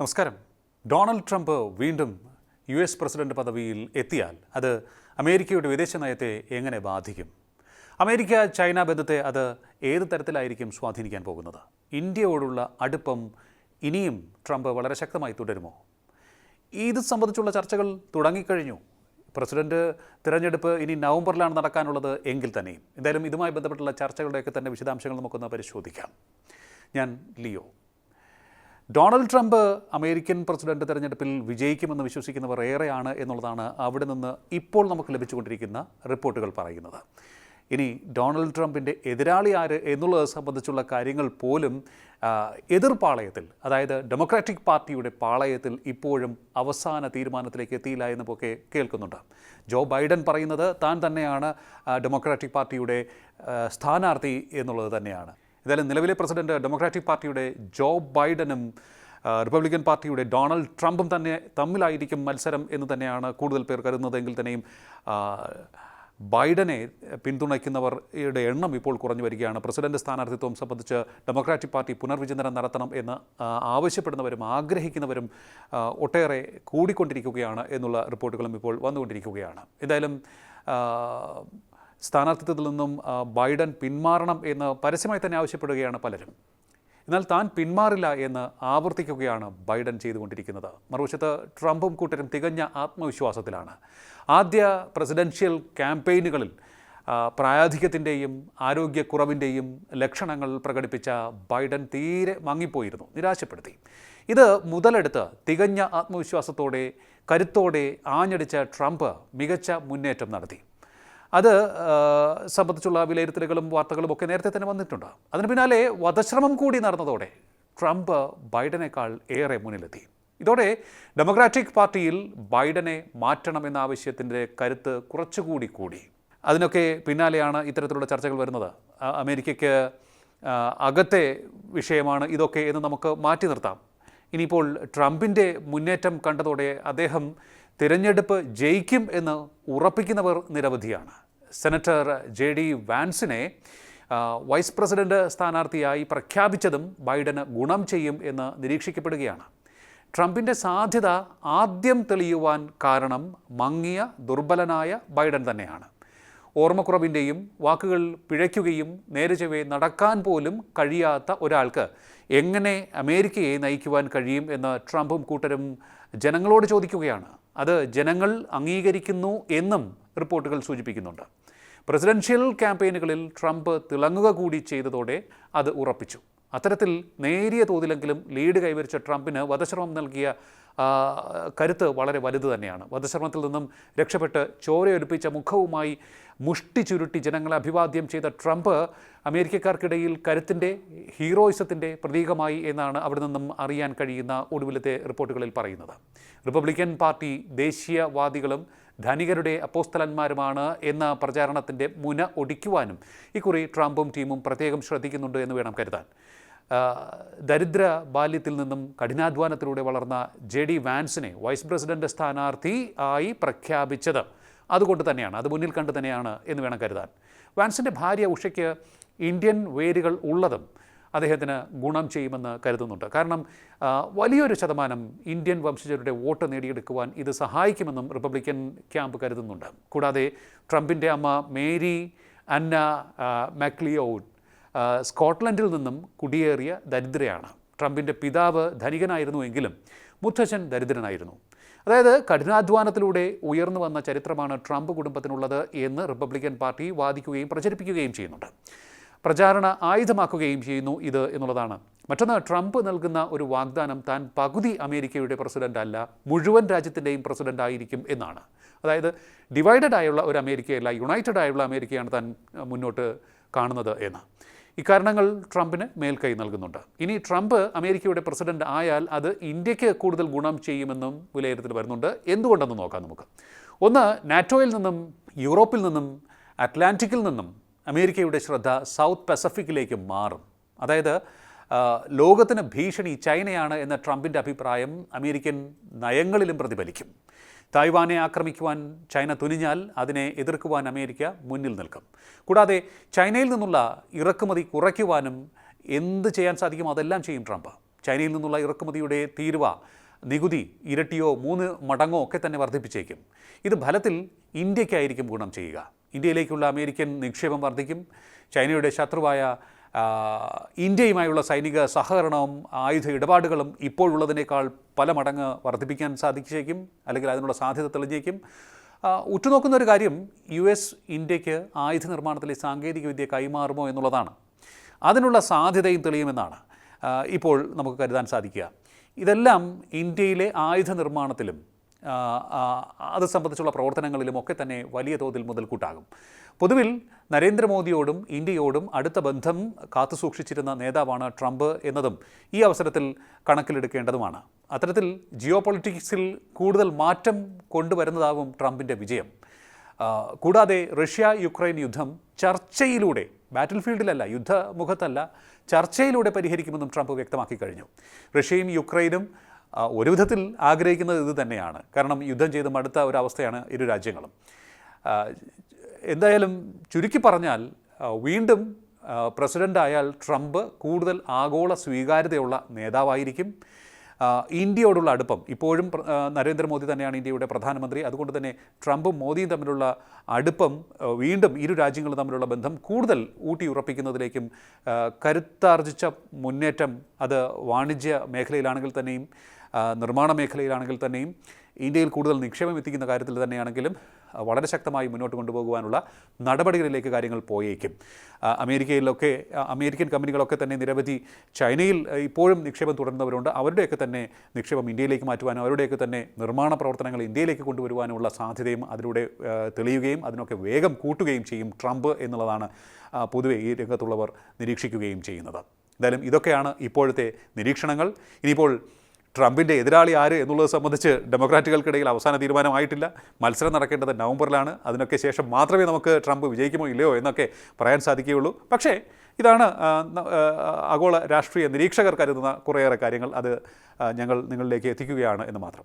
നമസ്കാരം. Donald Trump വീണ്ടും U S president പദവിയിൽ എത്തിയാൽ അത് അമേരിക്കയുടെ വിദേശ നയത്തെ എങ്ങനെ ബാധിക്കും? അമേരിക്ക ചൈന ബന്ധത്തെ അത് ഏത് തരത്തിലായിരിക്കും സ്വാധീനിക്കാൻ പോകുന്നത്? ഇന്ത്യയോടുള്ള അടുപ്പം ഇനിയും ട്രംപ് വളരെ ശക്തമായി തുടരുമോ? ഇത് സംബന്ധിച്ചുള്ള ചർച്ചകൾ തുടങ്ങിക്കഴിഞ്ഞു. പ്രസിഡന്റ് തിരഞ്ഞെടുപ്പ് ഇനി നവംബറിലാണ് നടക്കാനുള്ളത് എങ്കിൽ തന്നെയും. എന്തായാലും ഇതുമായി ബന്ധപ്പെട്ടുള്ള ചർച്ചകളുടെയൊക്കെ തന്നെ വിശദാംശങ്ങൾ നമുക്കൊന്ന് പരിശോധിക്കാം. ഞാൻ Leo. Donald Trump American president തെരഞ്ഞെടുപ്പിൽ വിജയിക്കുമെന്ന് വിശ്വസിക്കുന്നവർ ഏറെയാണ് എന്നുള്ളതാണ് അവിടെ നിന്ന് ഇപ്പോൾ നമുക്ക് ലഭിച്ചുകൊണ്ടിരിക്കുന്ന റിപ്പോർട്ടുകൾ പറയുന്നത്. ഇനി ഡൊണാൾഡ് ട്രംപിന്റെ എതിരാളി ആര് എന്നുള്ളത് സംബന്ധിച്ചുള്ള കാര്യങ്ങൾ പോലും എതിർപാളയത്തിൽ അതായത് ഡെമോക്രാറ്റിക് പാർട്ടിയുടെ പാളയത്തിൽ ഇപ്പോഴും അവസാന തീരുമാനത്തിലേക്ക് എത്തിയില്ല എന്നൊക്കെ കേൾക്കുന്നുണ്ട്. ജോ ബൈഡൻ പറയുന്നത് താൻ തന്നെയാണ് ഡെമോക്രാറ്റിക് പാർട്ടിയുടെ സ്ഥാനാർത്ഥി എന്നുള്ളത് തന്നെയാണ്. എന്തായാലും നിലവിലെ പ്രസിഡന്റ് ഡെമോക്രാറ്റിക് പാർട്ടിയുടെ ജോ ബൈഡനും റിപ്പബ്ലിക്കൻ പാർട്ടിയുടെ ഡൊണാൾഡ് ട്രംപും തന്നെ തമ്മിലായിരിക്കും മത്സരം എന്ന് തന്നെയാണ് കൂടുതൽ പേർ കരുതുന്നതെങ്കിൽ തന്നെയും ബൈഡനെ പിന്തുണയ്ക്കുന്നവരുടെ എണ്ണം ഇപ്പോൾ കുറഞ്ഞു വരികയാണ്. പ്രസിഡന്റ് സ്ഥാനാർത്ഥിത്വം സംബന്ധിച്ച് ഡെമോക്രാറ്റിക് പാർട്ടി പുനർവിചിന്തനം നടത്തണം എന്ന് ആവശ്യപ്പെടുന്നവരും ആഗ്രഹിക്കുന്നവരും ഒട്ടേറെ കൂടിക്കൊണ്ടിരിക്കുകയാണ് എന്നുള്ള റിപ്പോർട്ടുകളും ഇപ്പോൾ വന്നുകൊണ്ടിരിക്കുകയാണ്. എന്തായാലും സ്ഥാനാർത്ഥിത്വത്തിൽ നിന്നും ബൈഡൻ പിന്മാറണം എന്ന് പരസ്യമായി തന്നെ ആവശ്യപ്പെടുകയാണ് പലരും. എന്നാൽ താൻ പിന്മാറില്ല എന്ന് ആവർത്തിക്കുകയാണ് ബൈഡൻ ചെയ്തുകൊണ്ടിരിക്കുന്നത്. മറുവശത്ത് ട്രംപും കൂട്ടരും തികഞ്ഞ ആത്മവിശ്വാസത്തിലാണ്. ആദ്യ പ്രസിഡൻഷ്യൽ ക്യാമ്പയിനുകളിൽ പ്രായാധിക്യത്തിന്റെയും ആരോഗ്യക്കുറവിന്റെയും ലക്ഷണങ്ങൾ പ്രകടിപ്പിച്ച ബൈഡൻ തീരെ മങ്ങിപ്പോയിരുന്നു നിരാശപ്പെടുത്തി. ഇത് മുതലെടുത്ത് തികഞ്ഞ ആത്മവിശ്വാസത്തോടെ കരുത്തോടെ ആഞ്ഞടിച്ച ട്രംപ് മികച്ച മുന്നേറ്റം നടത്തി. അത് സംബന്ധിച്ചുള്ള വിലയിരുത്തലുകളും വാർത്തകളും ഒക്കെ നേരത്തെ തന്നെ വന്നിട്ടുണ്ട്. അതിന് പിന്നാലെ വധശ്രമം കൂടി നടന്നതോടെ ട്രംപ് ബൈഡനേക്കാൾ ഏറെ മുന്നിലെത്തി. ഇതോടെ ഡെമോക്രാറ്റിക് പാർട്ടിയിൽ ബൈഡനെ മാറ്റണമെന്ന ആവശ്യത്തിന്റെ കരുത്ത് കുറച്ചുകൂടി കൂടി. അതിനൊക്കെ പിന്നാലെയാണ് ഇത്തരത്തിലുള്ള ചർച്ചകൾ വരുന്നത്. അമേരിക്കയ്ക്ക് അകത്തെ വിഷയമാണ് ഇതൊക്കെ എന്ന് നമുക്ക് മാറ്റി നിർത്താം. ഇനിയിപ്പോൾ ട്രംപിന്റെ മുന്നേറ്റം കണ്ടതോടെ അദ്ദേഹം തിരഞ്ഞെടുപ്പ് ജയിക്കും എന്ന് ഉറപ്പിക്കുന്നവർ നിരവധിയാണ്. സെനറ്റർ ജെ ഡി വാൻസിനെ വൈസ് പ്രസിഡന്റ് സ്ഥാനാർത്ഥിയായി പ്രഖ്യാപിച്ചതും ബൈഡന് ഗുണം ചെയ്യും എന്ന് നിരീക്ഷിക്കപ്പെടുകയാണ്. ട്രംപിന്റെ സാധ്യത ആദ്യം തെളിയുവാൻ കാരണം മങ്ങിയ ദുർബലനായ ബൈഡൻ തന്നെയാണ്. ഓർമ്മക്കുറവിന്റെയും വാക്കുകൾ പിഴയ്ക്കുകയും നേരെ നടക്കാൻ പോലും കഴിയാത്ത ഒരാൾക്ക് എങ്ങനെ അമേരിക്കയെ നയിക്കുവാൻ കഴിയും എന്ന് ട്രംപും കൂട്ടരും ജനങ്ങളോട് ചോദിക്കുകയാണ്. അത് ജനങ്ങൾ അംഗീകരിക്കുന്നു എന്നും റിപ്പോർട്ടുകൾ സൂചിപ്പിക്കുന്നുണ്ട്. പ്രസിഡൻഷ്യൽ ക്യാമ്പയിനുകളിൽ ട്രംപ് തിളങ്ങുക കൂടി ചെയ്തതോടെ അത് ഉറപ്പിച്ചു. അത്തരത്തിൽ നേരിയ തോതിലെങ്കിലും ലീഡ് കൈവരിച്ച ട്രംപിന് വധശ്രമം നൽകിയ കരുത്ത് വളരെ വലുത് തന്നെയാണ്. വധശ്രമത്തിൽ നിന്നും രക്ഷപ്പെട്ട് ചോരയൊലിപ്പിച്ച മുഖവുമായി മുഷ്ടി ചുരുട്ടി ജനങ്ങളെ അഭിവാദ്യം ചെയ്ത ട്രംപ് അമേരിക്കക്കാർക്കിടയിൽ കരുത്തിന്റെ ഹീറോയിസത്തിന്റെ പ്രതീകമായി എന്നാണ് അവിടെ നിന്നും അറിയാൻ കഴിയുന്ന ഒടുവിലത്തെ റിപ്പോർട്ടുകളിൽ പറയുന്നത്. റിപ്പബ്ലിക്കൻ പാർട്ടി ദേശീയവാദികളും ധനികരുടെ അപ്പോസ്തലന്മാരുമാണ് എന്ന പ്രചാരണത്തിന്റെ മുന ഒടിക്കുവാനും ഇക്കുറി ട്രംപും ടീമും പ്രത്യേകം ശ്രദ്ധിക്കുന്നുണ്ട് എന്ന് വേണം കരുതാൻ. ദരിദ്ര ബാല്യത്തിൽ നിന്നും കഠിനാധ്വാനത്തിലൂടെ വളർന്ന ജെ ഡി വാൻസിനെ വൈസ് പ്രസിഡന്റ് സ്ഥാനാർത്ഥി ആയി പ്രഖ്യാപിച്ചത് അതുകൊണ്ട് തന്നെയാണ് അത് മുന്നിൽ കണ്ട് തന്നെയാണ് എന്ന് വേണം കരുതാൻ. വാൻസിന്റെ ഭാര്യ ഉഷയ്ക്ക് ഇന്ത്യൻ വേരുകൾ ഉള്ളതും അദ്ദേഹത്തിന് ഗുണം ചെയ്യുമെന്ന് കരുതുന്നുണ്ട്. കാരണം വലിയൊരു ശതമാനം ഇന്ത്യൻ വംശജരുടെ വോട്ട് നേടിയെടുക്കുവാൻ ഇത് സഹായിക്കുമെന്നും റിപ്പബ്ലിക്കൻ ക്യാമ്പ് കരുതുന്നുണ്ട്. കൂടാതെ ട്രംപിന്റെ അമ്മ മേരി അന്ന മാക്ലിയോഡ് സ്കോട്ട്ലൻഡിൽ നിന്നും കുടിയേറിയ ദരിദ്രയാണ്. ട്രംപിന്റെ പിതാവ് ധനികനായിരുന്നുവെങ്കിലും മുത്തച്ഛൻ ദരിദ്രനായിരുന്നു. അതായത് കഠിനാധ്വാനത്തിലൂടെ ഉയർന്നു വന്ന ചരിത്രമാണ് ട്രംപ് കുടുംബത്തിനുള്ളത് എന്ന് റിപ്പബ്ലിക്കൻ പാർട്ടി വാദിക്കുകയും പ്രചരിപ്പിക്കുകയും ചെയ്യുന്നുണ്ട്. പ്രചാരണ ആയുധമാക്കുകയും ചെയ്യുന്നു ഇത് എന്നുള്ളതാണ്. മറ്റൊന്ന് ട്രംപ് നൽകുന്ന ഒരു വാഗ്ദാനം താൻ പകുതി അമേരിക്കയുടെ പ്രസിഡന്റ് അല്ല മുഴുവൻ രാജ്യത്തിന്റെയും പ്രസിഡന്റ് ആയിരിക്കും എന്നാണ്. അതായത് ഡിവൈഡഡ് ആയുള്ള ഒരു അമേരിക്കയല്ല യുണൈറ്റഡ് ആയുള്ള അമേരിക്കയാണ് താൻ മുന്നോട്ട് കാണുന്നത് എന്ന്. ഇക്കാരണങ്ങൾ ട്രംപിന് മേൽക്കൈ നൽകുന്നുണ്ട്. ഇനി ട്രംപ് അമേരിക്കയുടെ പ്രസിഡന്റ് ആയാൽ അത് ഇന്ത്യയ്ക്ക് കൂടുതൽ ഗുണം ചെയ്യുമെന്നും വിലയിരുത്തൽ വരുന്നുണ്ട്. എന്തുകൊണ്ടെന്ന് നോക്കാം നമുക്ക്. ഒന്ന് നാറ്റോയിൽ നിന്നും യൂറോപ്പിൽ നിന്നും അറ്റ്ലാന്റിക്കിൽ നിന്നും അമേരിക്കയുടെ ശ്രദ്ധ സൗത്ത് പസഫിക്കിലേക്ക് മാറും. അതായത് ലോകത്തിന് ഭീഷണി ചൈനയാണ് എന്ന ട്രംപിന്റെ അഭിപ്രായം അമേരിക്കൻ നയങ്ങളിലും പ്രതിഫലിക്കും. തായ്വാനെ ആക്രമിക്കുവാൻ ചൈന തുനിഞ്ഞാൽ അതിനെ എതിർക്കുവാൻ അമേരിക്ക മുന്നിൽ നിൽക്കും. കൂടാതെ ചൈനയിൽ നിന്നുള്ള ഇറക്കുമതി കുറയ്ക്കുവാനും എന്ത് ചെയ്യാൻ സാധിക്കും അതെല്ലാം ചെയ്യും ട്രംപ്. ചൈനയിൽ നിന്നുള്ള ഇറക്കുമതിയുടെ തീരുവ നികുതി ഇരട്ടിയോ മൂന്ന് മടങ്ങോ ഒക്കെ തന്നെ വർദ്ധിപ്പിച്ചേക്കും. ഇത് ഫലത്തിൽ ഇന്ത്യക്കായിരിക്കും ഗുണം ചെയ്യുക. ഇന്ത്യയിലേക്കുള്ള അമേരിക്കൻ നിക്ഷേപം വർദ്ധിക്കും. ചൈനയുടെ ശത്രുവായ ഇന്ത്യയുമായുള്ള സൈനിക സഹകരണവും ആയുധ ഇടപാടുകളും ഇപ്പോഴുള്ളതിനേക്കാൾ പല മടങ്ങ് വർദ്ധിപ്പിക്കാൻ സാധിച്ചേക്കും അല്ലെങ്കിൽ അതിനുള്ള സാധ്യത തെളിഞ്ഞേക്കും. ഉറ്റുനോക്കുന്ന ഒരു കാര്യം യു എസ് ഇന്ത്യയ്ക്ക് ആയുധ നിർമ്മാണത്തിലെ സാങ്കേതികവിദ്യ കൈമാറുമോ എന്നുള്ളതാണ്. അതിനുള്ള സാധ്യതയും തെളിയുമെന്നാണ് ഇപ്പോൾ നമുക്ക് കരുതാൻ സാധിക്കുക. ഇതെല്ലാം ഇന്ത്യയിലെ ആയുധ നിർമ്മാണത്തിലും അത് സംബന്ധിച്ചുള്ള പ്രവർത്തനങ്ങളിലും ഒക്കെ തന്നെ വലിയ തോതിൽ മുതൽക്കൂട്ടാകും. പൊതുവിൽ നരേന്ദ്രമോദിയോടും ഇന്ത്യയോടും അടുത്ത ബന്ധം കാത്തുസൂക്ഷിച്ചിരുന്ന നേതാവാണ് ട്രംപ് എന്നതും ഈ അവസരത്തിൽ കണക്കിലെടുക്കേണ്ടതുമാണ്. അത്തരത്തിൽ ജിയോ പൊളിറ്റിക്സിൽ കൂടുതൽ മാറ്റം കൊണ്ടുവരുന്നതാവും ട്രംപിന്റെ വിജയം. കൂടാതെ റഷ്യ യുക്രൈൻ യുദ്ധം ചർച്ചയിലൂടെ ബാറ്റിൽ ഫീൽഡിലല്ല യുദ്ധമുഖത്തല്ല ചർച്ചയിലൂടെ പരിഹരിക്കുമെന്നും ട്രംപ് വ്യക്തമാക്കി കഴിഞ്ഞു. റഷ്യയും യുക്രൈനും ഒരു വിധത്തിൽ ആഗ്രഹിക്കുന്നത് ഇത് തന്നെയാണ്. കാരണം യുദ്ധം ചെയ്ത് മടുത്ത ഒരവസ്ഥയാണ് ഇരു രാജ്യങ്ങളും. എന്തായാലും ചുരുക്കി പറഞ്ഞാൽ വീണ്ടും പ്രസിഡന്റ് പ്രസിഡന്റ് ആയാൽ ട്രംപ് കൂടുതൽ ആഗോള സ്വീകാര്യതയുള്ള നേതാവായിരിക്കും. ഇന്ത്യയോടുള്ള അടുപ്പം. ഇപ്പോഴും നരേന്ദ്രമോദി തന്നെയാണ് ഇന്ത്യയുടെ പ്രധാനമന്ത്രി. അതുകൊണ്ട് തന്നെ ട്രംപും മോദിയും തമ്മിലുള്ള അടുപ്പം വീണ്ടും ഇരു രാജ്യങ്ങളും തമ്മിലുള്ള ബന്ധം കൂടുതൽ ഊട്ടിയുറപ്പിക്കുന്നതിലേക്കും കരുത്താർജിച്ച മുന്നേറ്റം അത് വാണിജ്യ മേഖലയിലാണെങ്കിൽ തന്നെയും നിർമ്മാണ മേഖലയിലാണെങ്കിൽ തന്നെയും ഇന്ത്യയിൽ കൂടുതൽ നിക്ഷേപം എത്തിക്കുന്ന കാര്യത്തിൽ തന്നെയാണെങ്കിലും വളരെ ശക്തമായി മുന്നോട്ട് കൊണ്ടുപോകുവാനുള്ള നടപടികളിലേക്ക് കാര്യങ്ങൾ പോയേക്കും. അമേരിക്കയിലൊക്കെ അമേരിക്കൻ കമ്പനികളൊക്കെ തന്നെ നിരവധി ചൈനയിൽ ഇപ്പോഴും നിക്ഷേപം തുടരുന്നവരുണ്ട് അവരുടെയൊക്കെ തന്നെ നിക്ഷേപം ഇന്ത്യയിലേക്ക് മാറ്റുവാനും അവരുടെയൊക്കെ തന്നെ നിർമ്മാണ പ്രവർത്തനങ്ങൾ ഇന്ത്യയിലേക്ക് കൊണ്ടുവരുവാനുമുള്ള സാധ്യതയും അതിലൂടെ തെളിയുകയും അതിനൊക്കെ വേഗം കൂട്ടുകയും ചെയ്യും ട്രംപ് എന്നുള്ളതാണ് പൊതുവെ ഈ രംഗത്തുള്ളവർ നിരീക്ഷിക്കുകയും ചെയ്യുന്നത്. എന്തായാലും ഇതൊക്കെയാണ് ഇപ്പോഴത്തെ നിരീക്ഷണങ്ങൾ. ഇനിയിപ്പോൾ ട്രംപിന്റെ എതിരാളി ആര് എന്നുള്ളത് സംബന്ധിച്ച് ഡെമോക്രാറ്റുകൾക്കിടയിൽ അവസാന തീരുമാനമായിട്ടില്ല. മത്സരം നടക്കേണ്ടത് നവംബറിലാണ്. അതിനൊക്കെ ശേഷം മാത്രമേ നമുക്ക് ട്രംപ് വിജയിക്കുമോ ഇല്ലയോ എന്നൊക്കെ പറയാൻ സാധിക്കുകയുള്ളൂ. പക്ഷേ ഇതാണ് ആഗോള രാഷ്ട്രീയ നിരീക്ഷകർ കരുതുന്ന കുറേയേറെ കാര്യങ്ങൾ. അത് ഞങ്ങൾ നിങ്ങളിലേക്ക് എത്തിക്കുകയാണ് എന്ന് മാത്രം.